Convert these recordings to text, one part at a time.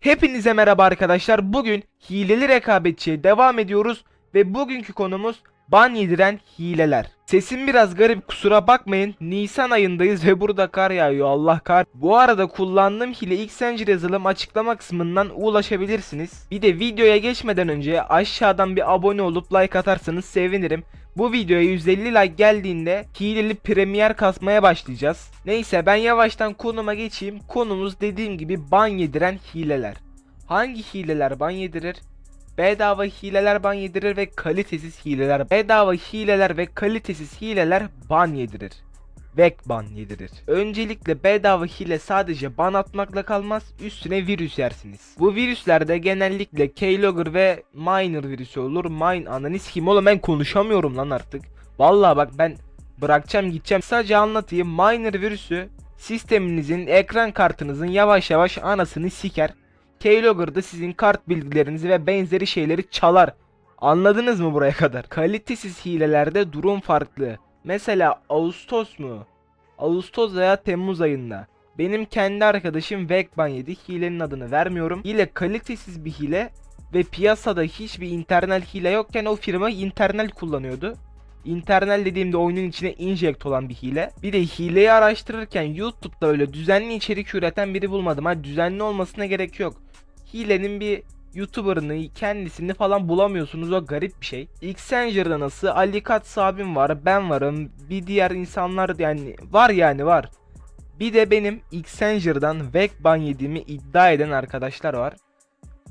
Hepinize merhaba arkadaşlar. Bugün hileli rekabetçiye devam ediyoruz ve bugünkü konumuz ban yediren hileler. Sesim biraz garip kusura bakmayın. Nisan ayındayız ve burada kar yağıyor Allah kar. Bu arada kullandığım hile Xenger yazılım açıklama kısmından ulaşabilirsiniz. Bir de videoya geçmeden önce aşağıdan bir abone olup like atarsanız sevinirim. Bu videoya 150 like geldiğinde hileli premier kasmaya başlayacağız. Neyse ben yavaştan konuma geçeyim. Konumuz dediğim gibi ban yediren hileler. Hangi hileler ban yedirir? Bedava hileler ban yedirir ve kalitesiz hileler. Bedava hileler ve kalitesiz hileler ban yedirir. Vek ban yedirir. Öncelikle bedava hile sadece ban atmakla kalmaz, üstüne virüs yersiniz. Bu virüslerde genellikle keylogger ve miner virüsü olur. Mine ananı kim oğlum ben konuşamıyorum lan artık. Vallahi bak ben bırakacağım gideceğim. Sadece anlatayım. Miner virüsü sisteminizin ekran kartınızın yavaş yavaş anasını siker. Keylogger da sizin kart bilgilerinizi ve benzeri şeyleri çalar. Anladınız mı buraya kadar? Kalitesiz hilelerde durum farklı. Mesela Ağustos mu? Ağustos veya Temmuz ayında. Benim kendi arkadaşım Vekban yedi. Hilenin adını vermiyorum. Hile kalitesiz bir hile ve piyasada hiçbir internal hile yokken o firma internal kullanıyordu. İnternal dediğimde oyunun içine inject olan bir hile. Bir de hileyi araştırırken YouTube'da öyle düzenli içerik üreten biri bulmadım. Ha düzenli olmasına gerek yok. Hilenin bir YouTuber'ını kendisini falan bulamıyorsunuz o garip bir şey. Xanger'da nasıl Ali Katz abim var ben varım bir diğer insanlar yani var yani var. Bir de benim Xanger'dan Vekban yediğimi iddia eden arkadaşlar var.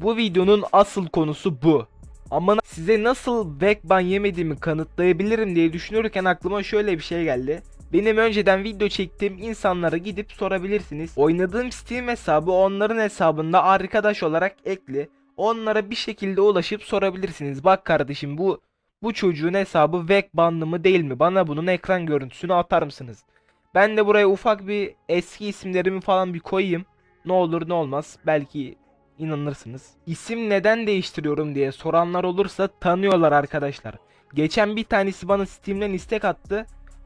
Bu videonun asıl konusu bu. Ama size nasıl Vekban yemediğimi kanıtlayabilirim diye düşünürken aklıma şöyle bir şey geldi. Benim önceden video çektiğim insanlara gidip sorabilirsiniz. Oynadığım Steam hesabı onların hesabında arkadaş olarak ekli. Onlara bir şekilde ulaşıp sorabilirsiniz. Bak kardeşim bu bu çocuğun hesabı Vekbanlı mı değil mi? Bana bunun ekran görüntüsünü atar mısınız? Ben de buraya ufak bir eski isimlerimi falan bir koyayım. Ne olur ne olmaz. Belki inanırsınız. İsim neden değiştiriyorum diye soranlar olursa tanıyorlar arkadaşlar. Geçen bir tanesi bana Steam'den istek attı.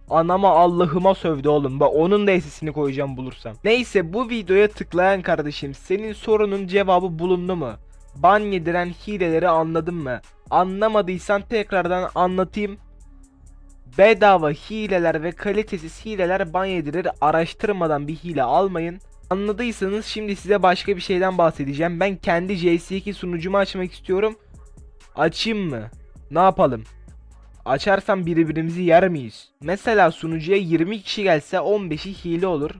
Anama Allah'ıma sövdü oğlum. Bak onun da sesini koyacağım bulursam. Neyse bu videoya tıklayan kardeşim senin sorunun cevabı bulundu mu? Ban yediren hileleri anladın mı? Anlamadıysan tekrardan anlatayım. Bedava hileler ve kalitesiz hileler ban yedirir. Araştırmadan bir hile almayın. Anladıysanız şimdi size başka bir şeyden bahsedeceğim. Ben kendi CS2 sunucumu açmak istiyorum. Açayım mı? Ne yapalım? Açarsam birbirimizi yer miyiz? Mesela sunucuya 20 kişi gelse 15'i hile olur.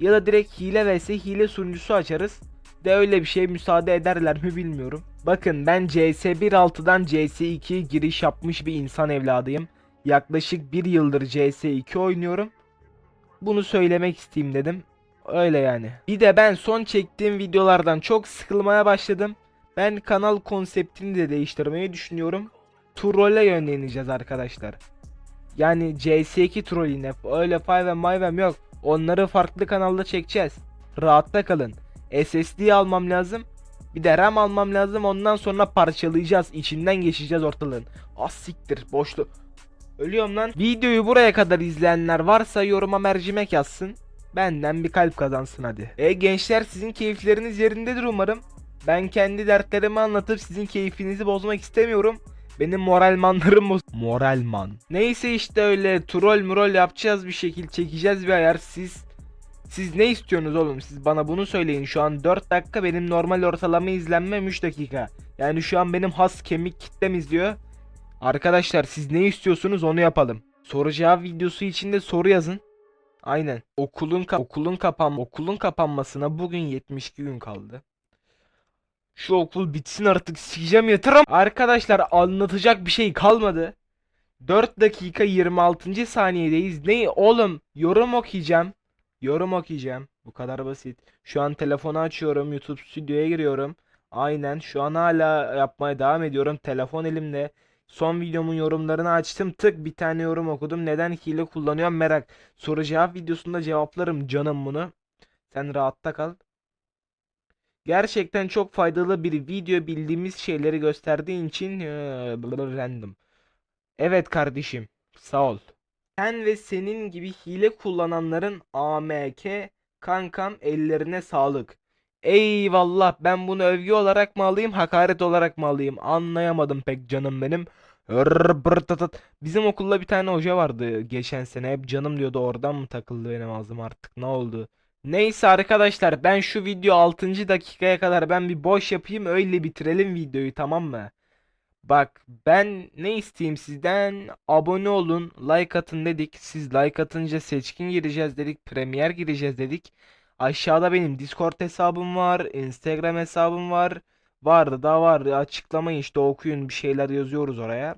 Ya da direkt hile vs hile sunucusu açarız. De öyle bir şey müsaade ederler mi bilmiyorum. Bakın ben CS 1.6'dan CS 2'ye giriş yapmış bir insan evladıyım. Yaklaşık bir yıldır CS 2 oynuyorum. Bunu söylemek isteyeyim dedim. Öyle yani. Bir de ben son çektiğim videolardan çok sıkılmaya başladım. Ben kanal konseptini de değiştirmeyi düşünüyorum. Troll'e yönleneceğiz arkadaşlar. Yani CS2 trolline öyle 5 mayvem yok. Onları farklı kanalda çekeceğiz. Rahatta kalın. SSD almam lazım. Bir de RAM almam lazım. Ondan sonra parçalayacağız. İçinden geçeceğiz ortalığın. Az siktir boşlu. Ölüyorum lan. Videoyu buraya kadar izleyenler varsa yoruma mercimek yazsın. Benden bir kalp kazansın hadi. E gençler sizin keyifleriniz yerindedir umarım. Ben kendi dertlerimi anlatıp sizin keyfinizi bozmak istemiyorum. Benim moralmanlarım boz... Moralman. Neyse işte öyle troll murol yapacağız bir şekil çekeceğiz bir ayar siz... Siz ne istiyorsunuz oğlum? Siz bana bunu söyleyin. Şu an 4 dakika benim normal ortalama izlenmem 3 dakika. Yani şu an benim has kemik kitlem izliyor. Arkadaşlar siz ne istiyorsunuz onu yapalım. Soru cevap videosu içinde soru yazın. Aynen. Okulun ka- okulun kapan okulun kapanmasına bugün 72 gün kaldı. Şu okul bitsin artık sikeceğim yeter ama- Arkadaşlar anlatacak bir şey kalmadı. 4 dakika 26. saniyedeyiz. Ne oğlum? Yorum okuyacağım. Yorum okuyacağım. Bu kadar basit. Şu an telefonu açıyorum. YouTube stüdyoya giriyorum. Aynen. Şu an hala yapmaya devam ediyorum. Telefon elimde. Son videomun yorumlarını açtım. Tık bir tane yorum okudum. Neden hile kullanıyorum merak. Soru cevap videosunda cevaplarım canım bunu. Sen rahatta kal. Gerçekten çok faydalı bir video bildiğimiz şeyleri gösterdiğin için random. Evet kardeşim. Sağ ol. Sen ve senin gibi hile kullananların AMK kankam ellerine sağlık. Eyvallah ben bunu övgü olarak mı alayım hakaret olarak mı alayım anlayamadım pek canım benim. Bizim okulda bir tane hoca vardı geçen sene hep canım diyordu oradan mı takıldı benim ağzım artık ne oldu? Neyse arkadaşlar ben şu video 6. dakikaya kadar ben bir boş yapayım öyle bitirelim videoyu tamam mı? Bak ben ne isteyeyim sizden? Abone olun like atın dedik. Siz like atınca seçkin gireceğiz dedik premier gireceğiz dedik. Aşağıda benim discord hesabım var instagram hesabım var. Vardı da var açıklamayı işte okuyun bir şeyler yazıyoruz oraya.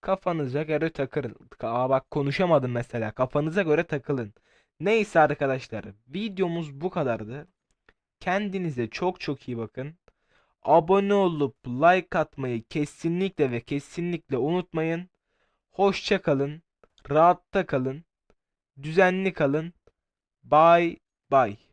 Kafanıza göre takılın. Aa bak konuşamadım mesela. Kafanıza göre takılın neyse arkadaşlar videomuz bu kadardı kendinize çok çok iyi bakın Abone olup like atmayı kesinlikle ve kesinlikle unutmayın. Hoşça kalın, rahatta kalın, düzenli kalın. Bye bye.